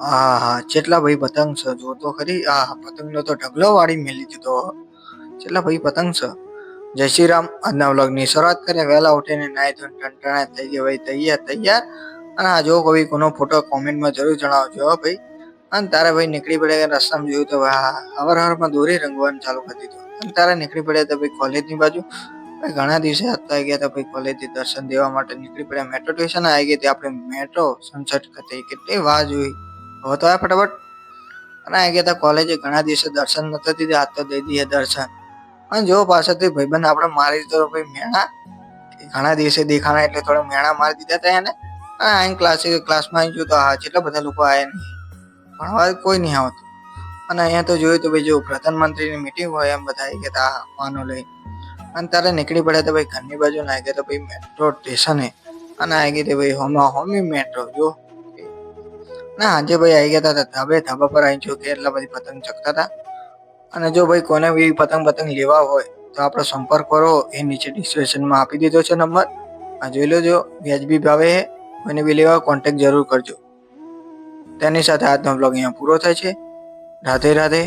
હા હા. ચેટલા ભાઈ પતંગ છે જો તો ખરી, આ પતંગનો તો ઢગલો વાળી મેલી દીધો. ચેટલા ભાઈ પતંગ છે જય શ્રી રામ. આજના વ્લોગની શરૂઆત કરે વહેલા ઉઠીને નાય ધોઈને ટંટણા થઈ ગયા ભાઈ તૈયાર તૈયાર. અને આ જો કોઈ કોનો ફોટો કોમેન્ટમાં જરૂર જણાવજો ભાઈ. અને તારે ભાઈ નીકળી પડે કે રસ્તામાં જોયું તો હવાર હવારમાં દોરી રંગવાનું ચાલુ કરી દીધું. અને તારે નીકળી પડ્યા તો ભાઈ કોલેજની બાજુ. ઘણા દિવસે હતા ગયા તો ભાઈ કોલેજથી દર્શન દેવા માટે નીકળી પડ્યા. મેટ્રો સ્ટેશન આવી ગઈ હતી. આપણે મેટ્રો સનસેટ ખાતે કેટલી વાહ જોઈ. હવે તો આ ફટાફટ અને આ ગયા કોલેજે ઘણા દિવસે દર્શન નતા દીધા હાથ તો દઈ દઈએ દર્શન. અને જો પાછળથી ભાઈબંધ આપણે મારી દીધો ભાઈ મેણા ઘણા દિવસે દેખાણા એટલે થોડા મેણા મારી દીધા હતા એને. અને અહીં ક્લાસે ક્લાસમાં આવી જોયું તો, હા, જેટલા બધા લોકો આવ્યા નહીં. ભણવા કોઈ નહીં આવતું. અને અહીંયા તો જોયું તો ભાઈ જો પ્રધાનમંત્રીની મીટિંગ હોય, એમ બધા આવી ગયા હતા માનો લઈ. અને તારે નીકળી પડ્યા તો ભાઈ ઘરની બાજુ ના ગયા તો ભાઈ મેટ્રો સ્ટેશને અને આવી ગઈ ભાઈ હોમા હોમી મેટ્રો જો. ના આજે ભાઈ આવી ગયા હતા ધાબે ધાબા પર આવી જો કે એટલા બધી પતંગ ચકતા હતા અને જો ભાઈ કોને બી પતંગ પતંગ લેવા હોય, તો આપણો સંપર્ક કરો, એ નીચે ડિસ્ક્રિપ્શનમાં આપી દીધો છે નંબર. આ જોઈ લેજો, વ્યાજબી ભાવે કોઈને બી લેવા કોન્ટેક્ટ જરૂર કરજો. તેની સાથે આજનો બ્લોગ અહીંયા પૂરો થાય છે. રાધે રાધે.